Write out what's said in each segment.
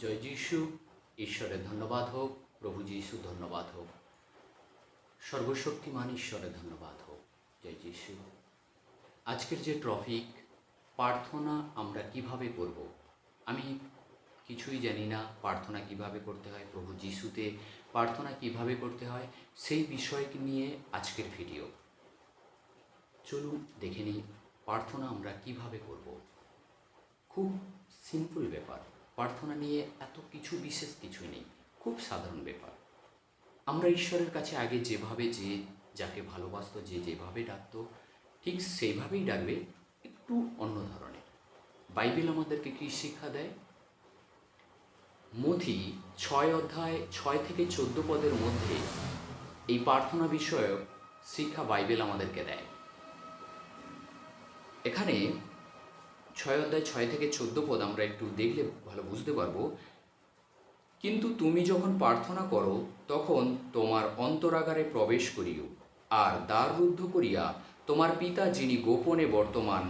জয় যীশু। ঈশ্বরের ধন্যবাদ হোক, প্রভু যিশু ধন্যবাদ হোক। সর্বশক্তিমান ঈশ্বরের ধন্যবাদ হোক। জয় যীশু। আজকের যে ট্রফিক, প্রার্থনা আমরা কীভাবে করব? আমি কিছুই জানি না প্রার্থনা কীভাবে করতে হয়, প্রভু যিশুতে প্রার্থনা কীভাবে করতে হয়, সেই বিষয়কে নিয়ে আজকের ভিডিও। চলুন দেখে নিই প্রার্থনা আমরা কীভাবে করব। খুব সিম্পল ব্যাপার। প্রার্থনা নিয়ে এত কিছু, বিশেষ কিছু নেই। খুব সাধারণ ব্যাপার। আমরা ঈশ্বরের কাছে আগে যেভাবে যে যাকে ভালোবাসতো, যে যেভাবে ডাকতো, ঠিক সেইভাবেই ডাকবে, একটু অন্য ধরনের। বাইবেল আমাদেরকে কি শিক্ষা দেয়? মথি ছয় অধ্যায় ছয় থেকে চোদ্দ পদের মধ্যে এই প্রার্থনা বিষয়ক শিক্ষা বাইবেল আমাদেরকে দেয়। এখানে ছয় অধ্যায় ছয় থেকে চোদ্দ পদ আমরা একটু দেখলে ভালো বুঝতে পারব। কিন্তু তুমি যখন প্রার্থনা করো, তখন তোমার অন্তরাগারে প্রবেশ করিও, আর দ্বার রুদ্ধ করিয়া তোমার পিতা যিনি গোপনে বর্তমান,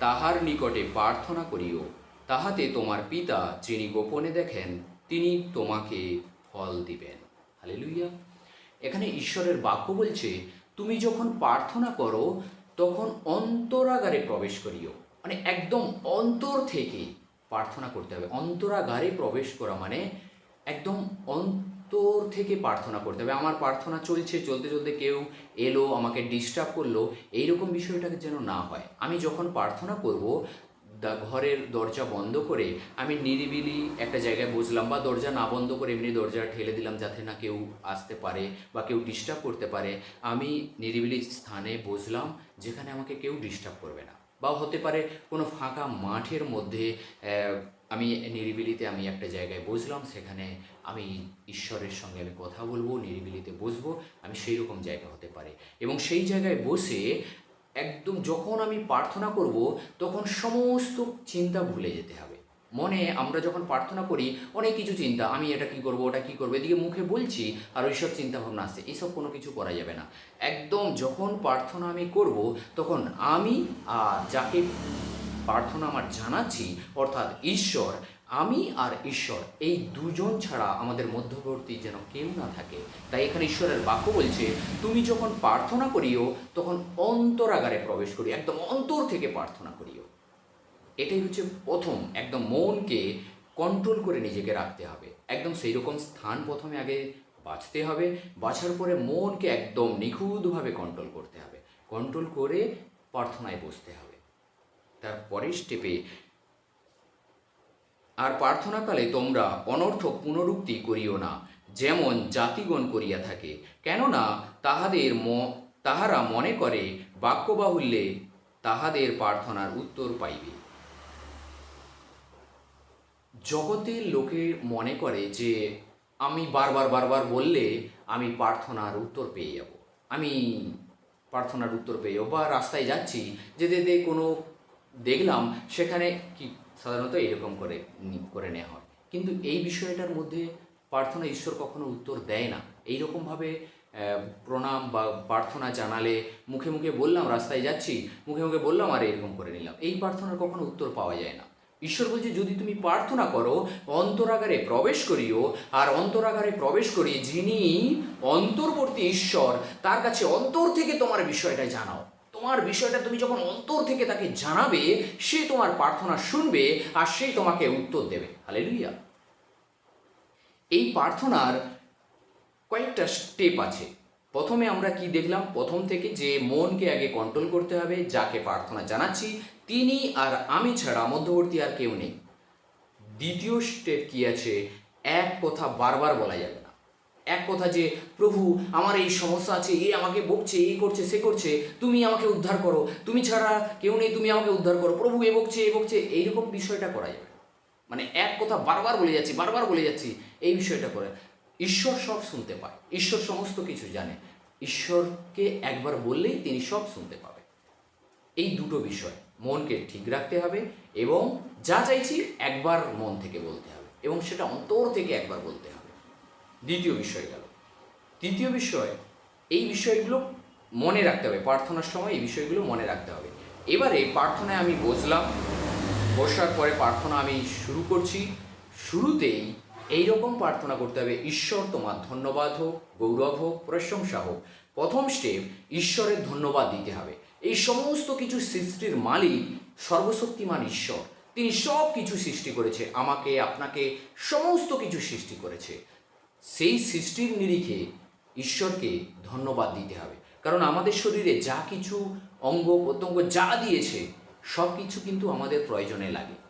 তাহার নিকটে প্রার্থনা করিও। তাহাতে তোমার পিতা যিনি গোপনে দেখেন, তিনি তোমাকে ফল দিবেন। হালেলুইয়া এখানে ঈশ্বরের বাক্য বলছে, তুমি যখন প্রার্থনা করো, তখন অন্তরাগারে প্রবেশ করিও। মানে একদম অন্তর থেকে প্রার্থনা করতে হবে। অন্তরাগারে প্রবেশ করা মানে একদম অন্তর থেকে প্রার্থনা করতে হবে। আমার প্রার্থনা চলছে, চলতে চলতে কেউ এলো, আমাকে ডিস্টার্ব করল, এইরকম বিষয়টাকে যেন না হয়। আমি যখন প্রার্থনা করব, দা ঘরের দরজা বন্ধ করে আমি নিরিবিলি একটা জায়গায় বসলাম বা দরজা না বন্ধ করে এমনি দরজা ঠেলে দিলাম যাতে না কেউ আসতে পারে বা কেউ ডিস্টার্ব করতে পারে, আমি নিরিবিলি স্থানে বসলাম যেখানে আমাকে কেউ ডিস্টার্ব করবে না। বা হতে পারে কোনো ফাঁকা মাঠের মধ্যে আমি নিরিবিলিতে আমি একটা জায়গায় বসলাম, সেখানে আমি ঈশ্বরের সঙ্গে আমি কথা বলব, নিরিবিলিতে বসবো, আমি সেই রকম জায়গা হতে পারে। এবং সেই জায়গায় বসে একদম যখন আমি প্রার্থনা করব, তখন সমস্ত চিন্তা ভুলে যেতে হবে। মনে আমরা যখন প্রার্থনা করি, অনেক কিছু চিন্তা, আমি এটা কি করব, ওটা কি করব, এদিকে মুখে বলছি আর ওইসব চিন্তা ভাবনা আসছে এইসব কোনো কিছু করা যাবে না। একদম যখন প্রার্থনা আমি করব, তখন আমি আর যাকে প্রার্থনা আমার জানাচ্ছি, অর্থাৎ ঈশ্বর, আমি আর ঈশ্বর, এই দুজন ছাড়া আমাদের মধ্যবর্তী যেন কেউ না থাকে। তাই এখানে ঈশ্বরের বাক্য বলছে, তুমি যখন প্রার্থনা করিও, তখন অন্তরাগারে প্রবেশ করি একদম অন্তর থেকে প্রার্থনা করিও। এটাই হচ্ছে প্রথম, একদম মনকে কন্ট্রোল করে নিজেকে রাখতে হবে। একদম সেই রকম স্থান প্রথমে আগে বাঁচতে হবে বাছার পরে মনকে একদম নিখুঁতভাবে কন্ট্রোল করতে হবে। কন্ট্রোল করে প্রার্থনায় বসতে হবে। তার পরের স্টেপে আর প্রার্থনাকালে তোমরা অনর্থক পুনরুক্তি করিও না, যেমন জাতিগণ করিয়া থাকে। কেননা তাহাদের ম, তাহারা মনে করে বাক্য বাহুল্যে তাহাদের প্রার্থনার উত্তর পাইবে। জগতের লোকে মনে করে যে আমি বারবার বারবার বললে আমি প্রার্থনার উত্তর পেয়ে যাব। আমি প্রার্থনার উত্তর পেয়ে যাব বা রাস্তায় যাচ্ছি যেতে যেতে কোনো দেখলাম সেখানে কি সাধারণত এরকম করে করে নেওয়া হয়। কিন্তু এই বিষয়টার মধ্যে প্রার্থনা ঈশ্বর কখনো উত্তর দেয় না। এইরকমভাবে আহ, প্রণাম বা প্রার্থনা জানালে মুখে মুখে বললাম রাস্তায় যাচ্ছি মুখে মুখে বললাম আর এরকম করে নিলাম। এই প্রার্থনার কখনো উত্তর পাওয়া যায় না। ঈশ্বর বলছে, যদি তুমি প্রার্থনা করো, অন্তরাগারে প্রবেশ করিও, আর অন্তরাগারে প্রবেশ করি যিনি অন্তর্বর্তী ঈশ্বর, তার কাছে অন্তর থেকে তোমার বিষয়টা জানাও। তোমার বিষয়টা তুমি যখন অন্তর থেকে তাকে জানাবে, সে তোমার প্রার্থনা শুনবে, আর সে তোমাকে উত্তর দেবে। হালেলুইয়া এই প্রার্থনার কয়েকটা স্টেপ আছে। প্রথমে আমরা কি দেখলাম? প্রথম থেকে যে মনকে আগে কন্ট্রোল করতে হবে, যাকে প্রার্থনা জানাচ্ছি, তিনি আর আমি ছাড়া মধ্যবর্তী আর কেউ নেই। দ্বিতীয় স্টেপ কি আছে? এক কথা বারবার বলা যাবে না। এক কথা যে, প্রভু, আমার এই সমস্যা আছে, এ আমাকে বকছে এই করছে, সে করছে, তুমি আমাকে উদ্ধার করো, তুমি ছাড়া কেউ নেই, তুমি আমাকে উদ্ধার করো, প্রভু এ বকছে এ বকছে, এইরকম বিষয়টা করা যাবে মানে এক কথা বারবার বলে যাচ্ছি, বারবার বলে যাচ্ছি, এই বিষয়টা করে। ঈশ্বর সব শুনতে পায়। ঈশ্বর সমস্ত কিছু জানে। ঈশ্বরকে একবার বললেই তিনি সব শুনতে পাবে। এই দুটো বিষয় মনকে ঠিক রাখতে হবে এবং যা চাইছি একবার মন থেকে বলতে হবে এবং সেটা অন্তর থেকে একবার বলতে হবে। দ্বিতীয় বিষয় গেল। তৃতীয় বিষয়, এই বিষয়গুলো মনে রাখতে হবে। প্রার্থনার সময় এই বিষয়গুলো মনে রাখতে হবে। এবারে প্রার্থনায় আমি বসলাম। বসার পরে প্রার্থনা আমি শুরু করছি। শুরুতেই এই রকম প্রার্থনা করতে হবে, ঈশ্বর তোমার ধন্যবাদ হোক, গৌরব হোক, প্রশংসা হোক। প্রথম স্টেপ ঈশ্বরের ধন্যবাদ দিতে হবে। এই সমস্ত কিছু সৃষ্টির মালিক সর্বশক্তিমান ঈশ্বর। তিনি সব কিছু সৃষ্টি করেছে, আমাকে, আপনাকে, সমস্ত কিছু সৃষ্টি করেছে। সেই সৃষ্টির নিরিখে ঈশ্বরকে ধন্যবাদ দিতে হবে। কারণ আমাদের শরীরে যা কিছু অঙ্গ প্রত্যঙ্গ যা দিয়েছে সব কিছু কিন্তু আমাদের প্রয়োজনে লাগে।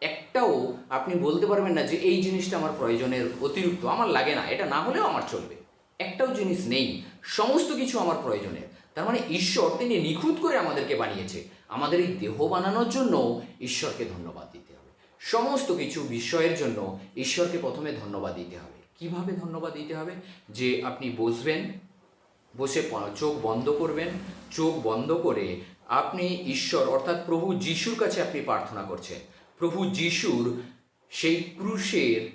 একটাও আপনি বলতে পারবেন না যে এই জিনিসটা আমার প্রয়োজনের অতিরিক্ত, আমার লাগে না, এটা না হলেও আমার চলবে। একটাও জিনিস নেই, সমস্ত কিছু আমার প্রয়োজনের। তার মানে ঈশ্বর তিনি নিখুঁত করে আমাদেরকে বানিয়েছে। আমাদের এই দেহ বানানোর জন্য ঈশ্বরকে ধন্যবাদ দিতে হবে। সমস্ত কিছু বিষয়ের জন্য ঈশ্বরকে প্রথমে ধন্যবাদ দিতে হবে। কীভাবে ধন্যবাদ দিতে হবে? যে আপনি বসবেন, বসে চোখ বন্ধ করবেন, চোখ বন্ধ করে আপনি ঈশ্বর, অর্থাৎ প্রভু যিশুর কাছে আপনি প্রার্থনা করছেন। প্রভু যিশুর সেই ক্রুশের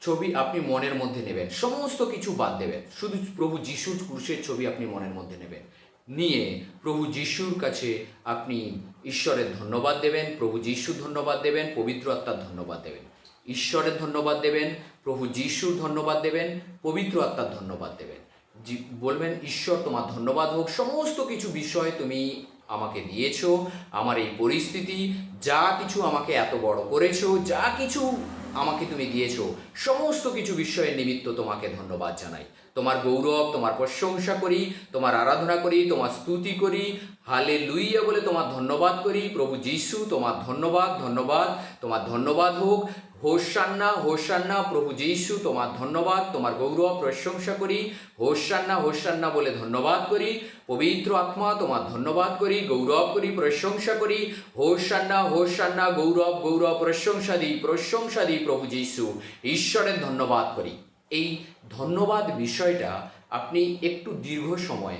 ছবি আপনি মনের মধ্যে নেবেন। সমস্ত কিছু বাদ দেবেন। শুধু প্রভু যিশুর ক্রুশের ছবি আপনি মনের মধ্যে নেবেন। নিয়ে প্রভু যিশুর কাছে আপনি ঈশ্বরের ধন্যবাদ দেবেন, প্রভু যিশু ধন্যবাদ দেবেন, পবিত্র আত্মার ধন্যবাদ দেবেন। ঈশ্বরের ধন্যবাদ দেবেন, প্রভু যিশুর ধন্যবাদ দেবেন, পবিত্র আত্মার ধন্যবাদ দেবেন। বলবেন, ঈশ্বর, তোমার ধন্যবাদ হোক। সমস্ত কিছু বিষয় তুমি আমাকে দিয়েছ, আমার এই পরিস্থিতি, যা কিছু আমাকে এত বড় করেছ, যা কিছু আমাকে তুমি দিয়েছ, সমস্ত কিছু বিষয়ের নিমিত্ত তোমাকে ধন্যবাদ জানাই। তোমার গৌরব, তোমার প্রশংসা করি, তোমার আরাধনা করি, তোমার স্তুতি করি হালে লুইয়া বলে তোমার ধন্যবাদ করি। প্রভু যিশু, তোমার ধন্যবাদ ধন্যবাদ, তোমার ধন্যবাদ হোক। হোসান্না হোসান্না, প্রভু যিশু, তোমার ধন্যবাদ, তোমার গৌরব, প্রশংসা করি। হোসান্না হোসান্না বলে ধন্যবাদ করি। পবিত্র আত্মা, তোমার ধন্যবাদ করি, গৌরব করি, প্রশংসা করি। হোসান্না হোসান্না, গৌরব গৌরব, প্রশংসা দিই প্রশংসা দিই প্রভু যিশু। ঈশ্বরের ধন্যবাদ করি। এই ধন্যবাদ বিষয়টা আপনি একটু দীর্ঘ সময়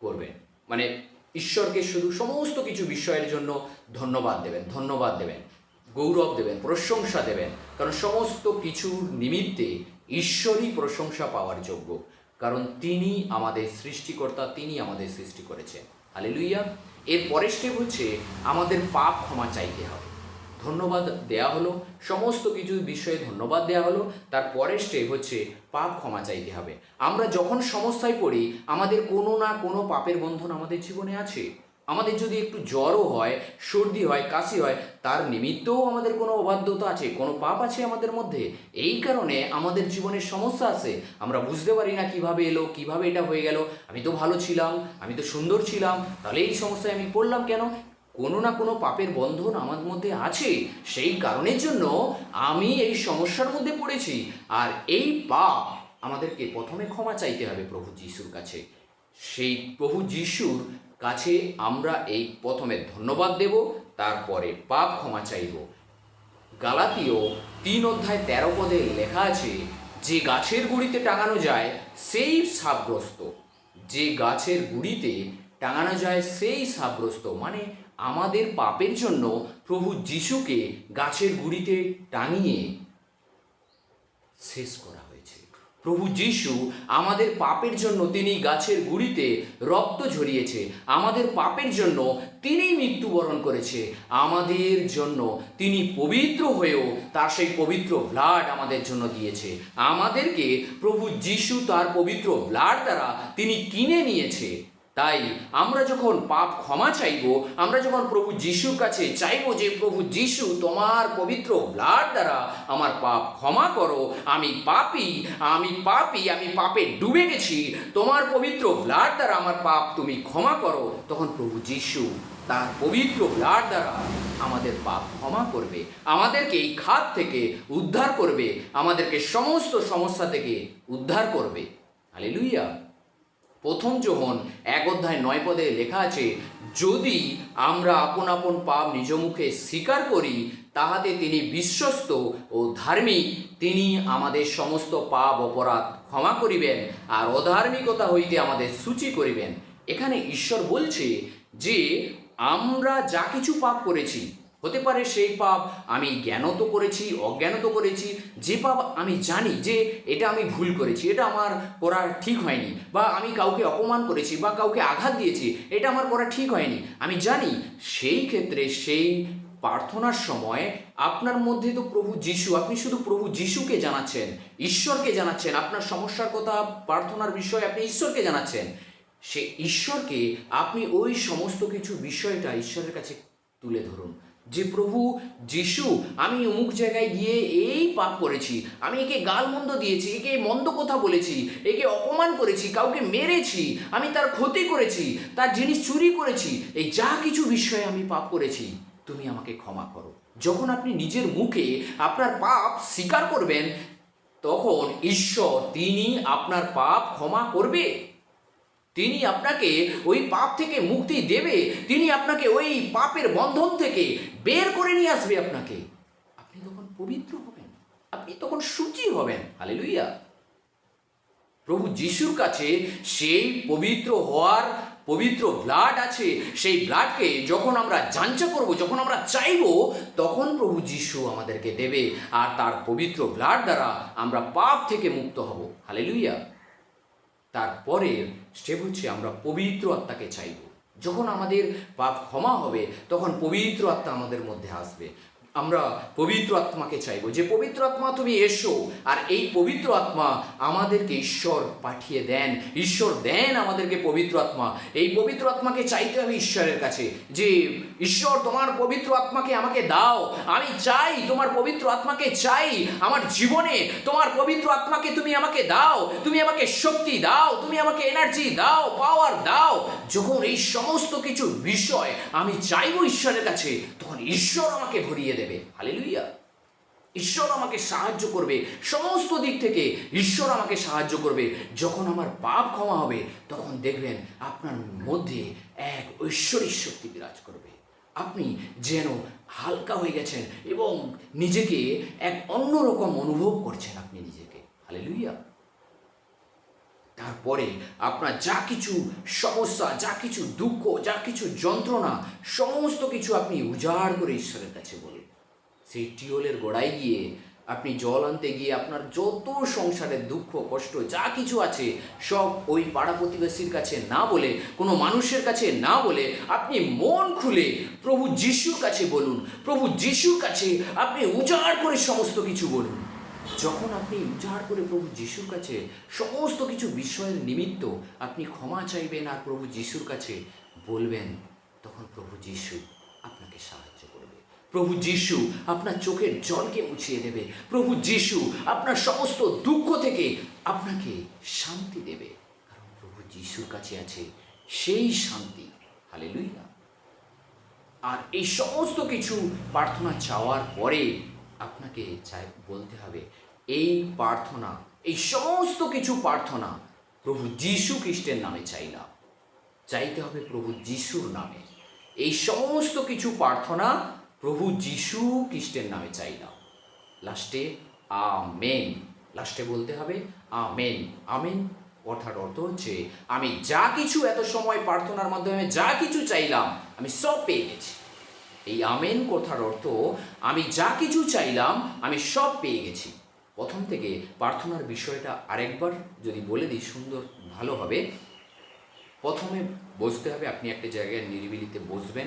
করবেন। মানে ঈশ্বরকে শুধু সমস্ত কিছু বিষয়ের জন্য ধন্যবাদ দেবেন ধন্যবাদ দেবেন। গৌরব দেবেন, প্রশংসা দেবেন। কারণ সমস্ত কিছুর নিমিত্তে ঈশ্বরই প্রশংসা পাওয়ার যোগ্য। কারণ তিনি আমাদের সৃষ্টিকর্তা, তিনি আমাদের সৃষ্টি করেছেন। হালেলুইয়া এর পরের স্টেপ হচ্ছে আমাদের পাপ ক্ষমা চাইতে হবে। ধন্যবাদ দেয়া হলো, সমস্ত কিছু বিষয়ে ধন্যবাদ দেয়া হলো। তার পরের স্টেপ হচ্ছে পাপ ক্ষমা চাইতে হবে। আমরা যখন সমস্যায় পড়ি, আমাদের কোনো না কোনো পাপের বন্ধন আমাদের জীবনে আছে। আমাদের যদি একটু জ্বরও হয়, সর্দি হয়, কাশি হয়, তার নিমিত্তও আমাদের কোনো অবাধ্যতা আছে, কোনো পাপ আছে আমাদের মধ্যে? এই কারণে আমাদের জীবনে সমস্যা আছে। আমরা বুঝতে পারি না কীভাবে এলো, কীভাবে এটা হয়ে গেল। আমি তো ভালো ছিলাম, আমি তো সুন্দর ছিলাম, তাহলে এই সমস্যায় আমি পড়লাম কেন? কোনো না কোনো পাপের বন্ধন আমার মধ্যে আছে। সেই কারণের জন্য আমি এই সমস্যার মধ্যে পড়েছি। আর এই পাপ আমাদেরকে প্রথমে ক্ষমা চাইতে হবে প্রভু যিশুর কাছে। সেই প্রভু যিশুর কাছে আমরা এই প্রথমে ধন্যবাদ দেব, তারপরে পাপ ক্ষমা চাইব। গালাতীয় তিন অধ্যায় তেরো পদে লেখা আছে, যে গাছের গুড়িতে টাঙানো যায়, সেই সাপগ্রস্ত যে গাছের গুড়িতে টাঙানো যায়, সেই সাপগ্রস্ত মানে আমাদের পাপের জন্য প্রভু যিশুকে গাছের গুড়িতে টাঙিয়ে শেষ করা হয়েছে। প্রভু যিশু আমাদের পাপের জন্য তিনি গাছের গুড়িতে রক্ত ঝরিয়েছে। আমাদের পাপের জন্য তিনি মৃত্যুবরণ করেছে। আমাদের জন্য তিনি পবিত্র হয়েও তার সেই পবিত্র ব্লাড আমাদের জন্য দিয়েছে। আমাদেরকে প্রভু যিশু তার পবিত্র ব্লাড দ্বারা তিনি কিনে নিয়েছে। তাই আমরা যখন পাপ ক্ষমা চাইব, আমরা যখন প্রভু যিশুর কাছে চাইব যে, প্রভু যিশু, তোমার পবিত্র ব্লাড দ্বারা আমার পাপ ক্ষমা করো, আমি পাপি আমি পাপি, আমি পাপে ডুবে গেছি, তোমার পবিত্র ব্লাড দ্বারা আমার পাপ তুমি ক্ষমা করো। তখন প্রভু যিশু তার পবিত্র ব্লাড দ্বারা আমাদের পাপ ক্ষমা করবে, আমাদেরকে এই খাত থেকে উদ্ধার করবে, আমাদেরকে সমস্ত সমস্যা থেকে উদ্ধার করবে। হালেলুইয়া প্রথম যোহন এক অধ্যায় নয় পদে লেখা আছে, যদি আমরা আপন আপন পাপ নিজ মুখে স্বীকার করি, তাহাতে তিনি বিশ্বস্ত ও ধার্মিক, তিনি আমাদের সমস্ত পাপ অপরাধ ক্ষমা করিবেন আর অধার্মিকতা হইতে আমাদের সূচি করিবেন। এখানে ঈশ্বর বলছে যে, আমরা যা কিছু পাপ করেছি হতে পারে সেই পাপ আমি জ্ঞানত করেছি, অজ্ঞানত করেছি, যে পাপ আমি জানি যে এটা আমি ভুল করেছি, এটা আমার করা ঠিক হয়নি, বা আমি কাউকে অপমান করেছি, বা কাউকে আঘাত দিয়েছি, এটা আমার করা ঠিক হয়নি। আমি জানি সেই ক্ষেত্রে সেই প্রার্থনার সময় আপনার মধ্যে তো প্রভু যিশু, আপনি শুধু প্রভু যিশুকে জানাচ্ছেন, ঈশ্বরকে জানাচ্ছেন, আপনার সমস্যার কথা, প্রার্থনার বিষয়ে আপনি ঈশ্বরকে জানাচ্ছেন। সে ঈশ্বরকে আপনি ওই সমস্ত কিছু বিষয়টা ঈশ্বরের কাছে তুলে ধরুন। যে প্রভু যিশু, আমি অমুক জায়গায় গিয়ে এই পাপ করেছি। আমি একে গালমন্দ দিয়েছি, একে মন্দ কথা বলেছি, একে অপমান করেছি, কাউকে মেরেছি, আমি তার ক্ষতি করেছি, তার জিনিস চুরি করেছি, এই যা কিছু বিষয়ে আমি পাপ করেছি, তুমি আমাকে ক্ষমা করো। যখন আপনি নিজের মুখে আপনার পাপ স্বীকার করবেন, তখন ঈশ্বর, তিনি আপনার পাপ ক্ষমা করবে। তিনি আপনাকে ওই পাপ থেকে মুক্তি দেবে। তিনি আপনাকে ওই পাপের বন্ধন থেকে বের করে নিয়ে আসবে আপনাকে। আপনি তখন পবিত্র হবেন। আপনি তখন সূচি হবেন। হালেলুইয়া প্রভু যিশুর কাছে সেই পবিত্র হওয়ার পবিত্র ব্লাড আছে। সেই ব্লাডকে যখন আমরা যাঞ্চা করব, যখন আমরা চাইব, তখন প্রভু যিশু আমাদেরকে দেবে। আর তার পবিত্র ব্লাড দ্বারা আমরা পাপ থেকে মুক্ত হব। হালেলুইয়া তারপরে স্টেপ হচ্ছে আমরা পবিত্র আত্মাকে চাইব। যখন আমাদের পাপ ক্ষমা হবে, তখন পবিত্র আত্মা আমাদের মধ্যে আসবে। আমরা পবিত্র আত্মাকে চাইব। যে পবিত্র আত্মা তুমি এসো, আর এই পবিত্র আত্মা আমাদেরকে ঈশ্বর পাঠিয়ে দেন। ঈশ্বর দেন আমাদেরকে পবিত্র আত্মা। এই পবিত্র আত্মাকে চাইতে হবে ঈশ্বরের কাছে। যে ঈশ্বর, তোমার পবিত্র আত্মাকে আমাকে দাও। আমি চাই তোমার পবিত্র আত্মাকে চাই। আমার জীবনে তোমার পবিত্র আত্মাকে তুমি আমাকে দাও। তুমি আমাকে শক্তি দাও। তুমি আমাকে এনার্জি দাও পাওয়ার দাও। যখন এই সমস্ত কিছু বিষয় আমি চাইব ঈশ্বরের কাছে, তখন ঈশ্বর আমাকে ভরিয়ে দেবে। হালেলুইয়া ঈশ্বর আমাকে সাহায্য করবে। সমস্ত দিক থেকে ঈশ্বর আমাকে সাহায্য করবে। যখন আমার পাপ ক্ষমা হবে, তখন দেখবেন আপনার মধ্যে এক ঐশ্বরিক শক্তি বিরাজ করবে। আপনি যেন হালকা হয়ে গেছেন এবং নিজেকে এক অন্যরকম অনুভব করছেন আপনি নিজেকে। হালেলুইয়া তারপরে আপনার যা কিছু সমস্যা, যা কিছু দুঃখ, যা কিছু যন্ত্রণা, সমস্ত কিছু আপনি উজাড় করে ঈশ্বরের কাছে বলুন। সেই টিওলের গোড়ায় গিয়ে আপনি জল আনতে গিয়ে আপনার যত সংসারের দুঃখ, কষ্ট, যা কিছু আছে, সব ওই পাড়া প্রতিবেশীর কাছে না বলে, কোনো মানুষের কাছে না বলে আপনি মন খুলে প্রভু যিশুর কাছে বলুন, প্রভু যিশুর কাছে আপনি উজাড় করে সমস্ত কিছু বলুন। যখন আপনি উজাড় করে প্রভু যিশুর কাছে সমস্ত কিছু বিষয়ের নিমিত্ত আপনি ক্ষমা চাইবেন আর প্রভু যিশুর কাছে বলবেন, তখন প্রভু যিশু আপনাকে সাহায্য প্রভু যিশু আপনার চোখের জলকে মুছিয়ে দেবে। প্রভু যিশু আপনার সমস্ত দুঃখ থেকে আপনাকে শান্তি দেবে। কারণ প্রভু যিশুর কাছে আছে সেই শান্তি। হালেলুইয়া আর এই সমস্ত কিছু প্রার্থনা চাওয়ার পরে আপনাকে চাই, বলতে হবে, এই প্রার্থনা, এই সমস্ত কিছু প্রার্থনা প্রভু যিশু খ্রিস্টের নামে চাই না। চাইতে হবে প্রভু যিশুর নামে। এই সমস্ত কিছু প্রার্থনা প্রভু যিশু খ্রিস্টের নামে চাই চাইলাম লাস্টে আমেন। লাস্টে বলতে হবে আমেন। আমেন অর্থাৎ অর্থ হচ্ছে, আমি যা কিছু এত সময় প্রার্থনার মাধ্যমে যা কিছু চাইলাম, আমি সব পেয়ে গেছি। এই আমেন কথার অর্থ, আমি যা কিছু চাইলাম, আমি সব পেয়ে গেছি। প্রথম থেকে প্রার্থনার বিষয়টা আরেকবার যদি বলে দিই সুন্দর, ভালো হবে। প্রথমে বসতে হবে, আপনি একটা জায়গায় নিরিবিলিতে বসবেন।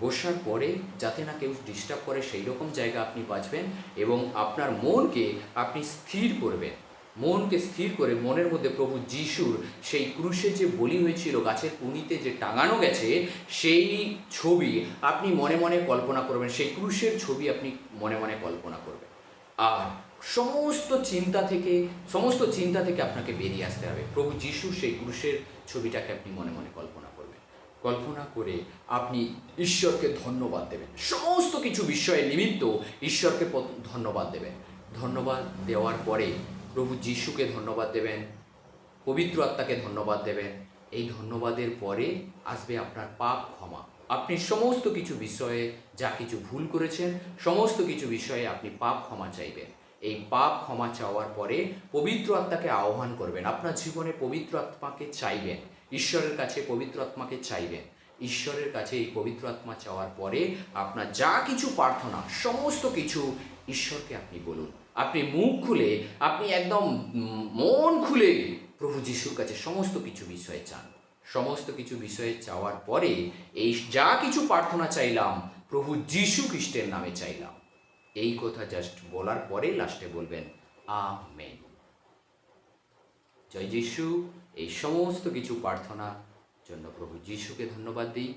বসার পরে যাতে না কেউ ডিস্টার্ব করে সেই রকম জায়গা আপনি বাঁচবেন এবং আপনার মনকে আপনি স্থির করবেন। মনকে স্থির করে মনের মধ্যে প্রভু যিশুর সেই ক্রুশে যে বলি হয়েছিল, গাছের পুনিতে যে টাঙানো গেছে, সেই ছবি আপনি মনে মনে কল্পনা করবেন। সেই ক্রুশের ছবি আপনি মনে মনে কল্পনা করবেন। আর সমস্ত চিন্তা থেকে, সমস্ত চিন্তা থেকে আপনাকে বেরিয়ে আসতে হবে। প্রভু যিশুর সেই ক্রুশের ছবিটাকে আপনি মনে মনে কল্পনা কল্পনা করে আপনি ঈশ্বরকে ধন্যবাদ দেবেন। সমস্ত কিছু বিষয়ের নিমিত্ত ঈশ্বরকে ধন্যবাদ দেবেন। ধন্যবাদ দেওয়ার পরে প্রভু যিশুকে ধন্যবাদ দেবেন, পবিত্র আত্মাকে ধন্যবাদ দেবেন। এই ধন্যবাদের পরে আসবে আপনার পাপ ক্ষমা। আপনি সমস্ত কিছু বিষয়ে যা কিছু ভুল করেছেন, সমস্ত কিছু বিষয়ে আপনি পাপ ক্ষমা চাইবেন। এই পাপ ক্ষমা চাওয়ার পরে পবিত্র আত্মাকে আহ্বান করবেন। আপনার জীবনে পবিত্র আত্মাকে চাইবেন। ঈশ্বরের কাছে পবিত্র আত্মাকে চাইবেন। ঈশ্বরের কাছে এই পবিত্র আত্মা চাওয়ার পরে আপনার যা কিছু প্রার্থনা, সমস্ত কিছু ঈশ্বরকে আপনি বলুন। আপনি মুখ খুলে, আপনি একদম মন খুলে প্রভু যিশুর কাছে সমস্ত কিছু বিষয়ে চান। সমস্ত কিছু বিষয়ে চাওয়ার পরে এই যা কিছু প্রার্থনা চাইলাম, প্রভু যীশু খ্রিস্টের নামে চাইলাম। এই কথা জাস্ট বলার পরে লাস্টে বলবেন, আমেন। জয় যিশু। এই সমস্ত কিছু প্রার্থনা জন্য প্রভু যিশুকে ধন্যবাদ দিই।